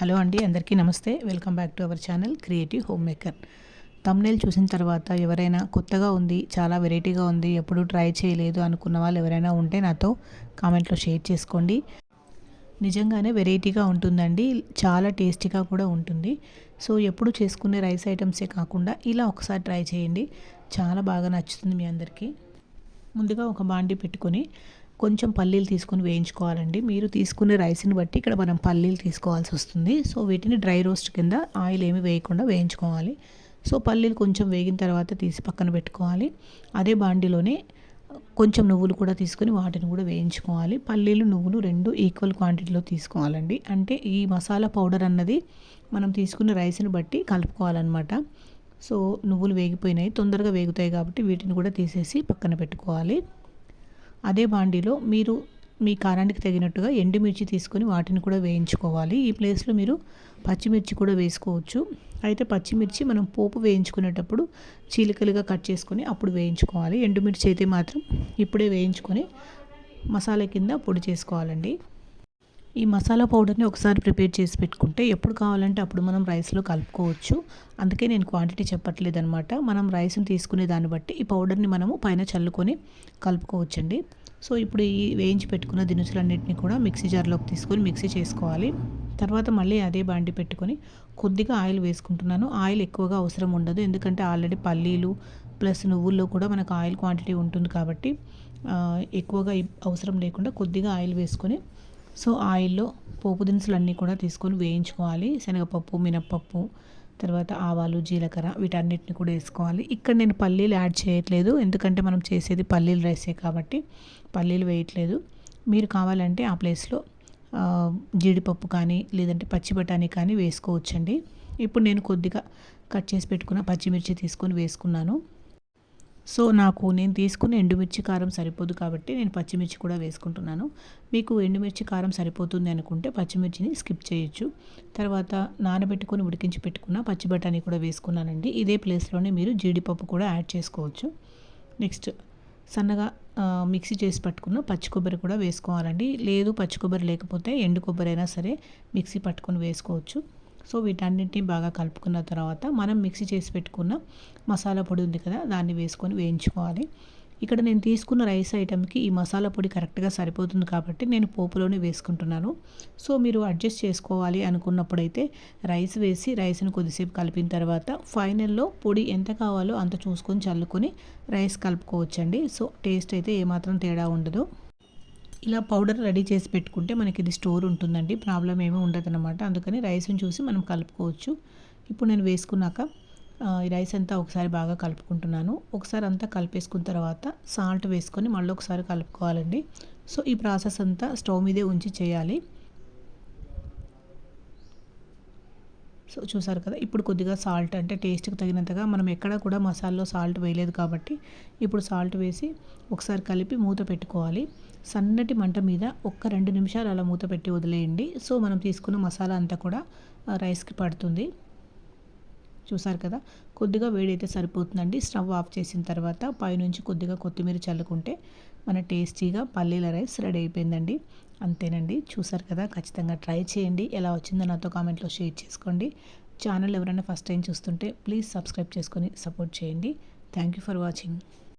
Hello అండి అందరికీ నమస్తే. Welcome back to our channel creative home maker. Thumbnail చూసిన తర్వాత ఎవరైనా కొత్తగా ఉంది చాలా వెరైటీగా ఉంది ఎప్పుడు ట్రై చేయలేదు అనుకున్న వాళ్ళు ఎవరైనా ఉంటే నాతో కామెంట్లో షేర్ చేసుకోండి. నిజంగానే వెరైటీగా ఉంటుందండి చాలా టేస్టీగా కూడా ఉంటుంది. సో ఎప్పుడు చేసుకునే రైస్ ఐటమ్సే కాకుండా ఇలా ఒకసారి ట్రై చేయండి. చాలా బాగా నచ్చుతుంది మీ అందరికీ. ముందుగా ఒక బాండి పెట్టుకొని కొంచెం పల్లీలు తీసుకొని వేయించుకోవాలండి. మీరు తీసుకునే రైస్ని బట్టి ఇక్కడ మనం పల్లీలు తీసుకోవాల్సి వస్తుంది. సో వీటిని డ్రై రోస్ట్ కింద ఆయిల్ ఏమి వేయకుండా వేయించుకోవాలి. సో పల్లీలు కొంచెం వేగిన తర్వాత తీసి పక్కన పెట్టుకోవాలి. అదే బాండిలోనే కొంచెం నువ్వులు కూడా తీసుకొని వాటిని కూడా వేయించుకోవాలి. పల్లీలు నువ్వులు రెండు ఈక్వల్ క్వాంటిటీలో తీసుకోవాలండి. అంటే ఈ మసాలా పౌడర్ అన్నది మనం తీసుకున్న రైస్ని బట్టి కలుపుకోవాలన్నమాట. సో నువ్వులు వేగిపోయినాయి. తొందరగా వేగుతాయి కాబట్టి వీటిని కూడా తీసేసి పక్కన పెట్టుకోవాలి. అదే బాండీలో మీరు మీ కారానికి తగినట్టుగా ఎండుమిర్చి తీసుకొని వాటిని కూడా వేయించుకోవాలి. ఈ ప్లేస్లో మీరు పచ్చిమిర్చి కూడా వేసుకోవచ్చు. అయితే పచ్చిమిర్చి మనం పోపు వేయించుకునేటప్పుడు చీలికలుగా కట్ చేసుకొని అప్పుడు వేయించుకోవాలి. ఎండుమిర్చి అయితే మాత్రం ఇప్పుడే వేయించుకొని మసాలా కింద పొడి చేసుకోవాలండి. ఈ మసాలా పౌడర్ని ఒకసారి ప్రిపేర్ చేసి పెట్టుకుంటే ఎప్పుడు కావాలంటే అప్పుడు మనం రైస్లో కలుపుకోవచ్చు. అందుకే నేను క్వాంటిటీ చెప్పట్లేదు అనమాట మనం రైస్ని తీసుకునే దాన్ని బట్టి ఈ పౌడర్ని మనము పైన చల్లుకొని కలుపుకోవచ్చండి. సో ఇప్పుడు ఈ వేయించి పెట్టుకున్న దినుసులన్నింటినీ కూడా మిక్సీ జార్లోకి తీసుకొని మిక్సీ చేసుకోవాలి. తర్వాత మళ్ళీ అదే బాండి పెట్టుకొని కొద్దిగా ఆయిల్ వేసుకుంటున్నాను. ఆయిల్ ఎక్కువగా అవసరం ఉండదు. ఎందుకంటే ఆల్రెడీ పల్లీలు ప్లస్ నువ్వుల్లో కూడా మనకు ఆయిల్ క్వాంటిటీ ఉంటుంది కాబట్టి ఎక్కువగా అవసరం లేకుండా కొద్దిగా ఆయిల్ వేసుకొని సో ఆయిల్లో పోపు దినుసులు అన్నీ కూడా తీసుకొని వేయించుకోవాలి. శనగపప్పు మినప్పప్పు తర్వాత ఆవాలు జీలకర్ర వీటన్నిటిని కూడా వేసుకోవాలి. ఇక్కడ నేను పల్లీలు యాడ్ చేయట్లేదు. ఎందుకంటే మనం చేసేది పల్లీలు రైసే కాబట్టి పల్లీలు వేయట్లేదు. మీరు కావాలంటే ఆ ప్లేస్లో జీడిపప్పు కానీ లేదంటే పచ్చి బఠానీ కానీ వేసుకోవచ్చండి. ఇప్పుడు నేను కొద్దిగా కట్ చేసి పెట్టుకున్న పచ్చిమిర్చి తీసుకొని వేసుకున్నాను. సో నాకు నేను తీసుకున్న ఎండుమిర్చి కారం సరిపోదు కాబట్టి నేను పచ్చిమిర్చి కూడా వేసుకుంటున్నాను. మీకు ఎండుమిర్చి కారం సరిపోతుంది అనుకుంటే పచ్చిమిర్చిని స్కిప్ చేయొచ్చు. తర్వాత నానబెట్టుకొని ఉడికించి పెట్టుకున్న పచ్చి బఠానీ కూడా వేసుకున్నానండి. ఇదే ప్లేస్లోనే మీరు జీడిపప్పు కూడా యాడ్ చేసుకోవచ్చు. నెక్స్ట్ సన్నగా మిక్సీ చేసి పట్టుకున్న పచ్చి కొబ్బరి కూడా వేసుకోవాలండి. లేదు పచ్చి కొబ్బరి లేకపోతే ఎండు కొబ్బరి అయినా సరే మిక్సీ పట్టుకొని వేసుకోవచ్చు. సో వీటన్నింటినీ బాగా కలుపుకున్న తర్వాత మనం మిక్సీ చేసి పెట్టుకున్న మసాలా పొడి ఉంది కదా దాన్ని వేసుకొని వేయించుకోవాలి. ఇక్కడ నేను తీసుకున్న రైస్ ఐటెంకి ఈ మసాలా పొడి కరెక్ట్గా సరిపోతుంది కాబట్టి నేను పోపులోనే వేసుకుంటున్నాను. సో మీరు అడ్జస్ట్ చేసుకోవాలి అనుకున్నప్పుడైతే రైస్ వేసి రైస్ను కొద్దిసేపు కలిపిన తర్వాత ఫైనల్లో పొడి ఎంత కావాలో అంత చూసుకొని చల్లుకొని రైస్ కలుపుకోవచ్చండి. సో టేస్ట్ అయితే ఏమాత్రం తేడా ఉండదు. ఇలా పౌడర్ రెడీ చేసి పెట్టుకుంటే మనకి ఇది స్టోర్ ఉంటుందండి. ప్రాబ్లం ఏమీ ఉండదన్నమాట. అందుకని రైస్ని చూసి మనం కలుపుకోవచ్చు. ఇప్పుడు నేను వేసుకున్నాక ఈ రైస్ అంతా ఒకసారి బాగా కలుపుకుంటున్నాను. ఒకసారి అంతా కలిపేసుకున్న తర్వాత సాల్ట్ వేసుకొని మళ్ళీ ఒకసారి కలుపుకోవాలండి. సో ఈ ప్రాసెస్ అంతా స్టవ్ మీదే ఉంచి చేయాలి. సో చూసారు కదా ఇప్పుడు కొద్దిగా సాల్ట్ అంటే టేస్ట్కి తగినంతగా మనం ఎక్కడ కూడా మసాలాలో సాల్ట్ వేయలేదు కాబట్టి ఇప్పుడు సాల్ట్ వేసి ఒకసారి కలిపి మూత పెట్టుకోవాలి. సన్నటి మంట మీద ఒక్క రెండు నిమిషాలు అలా మూత పెట్టి వదిలేయండి. సో మనం తీసుకున్న మసాలా అంతా కూడా రైస్కి పడుతుంది. చూసారు కదా కొద్దిగా వేడైతే సరిపోతుందండి. స్టవ్ ఆఫ్ చేసిన తర్వాత పైనుంచి కొద్దిగా కొత్తిమీర చల్లుకుంటే మన టేస్టీగా పల్లీల రైస్ రెడీ అయిపోయిందండి. అంతేనండి. చూసారు కదా ఖచ్చితంగా ట్రై చేయండి. ఎలా వచ్చిందో నాతో కామెంట్లో షేర్ చేసుకోండి. ఛానల్ ఎవరైనా ఫస్ట్ టైం చూస్తుంటే ప్లీజ్ సబ్స్క్రైబ్ చేసుకొని సపోర్ట్ చేయండి. Thank you for watching.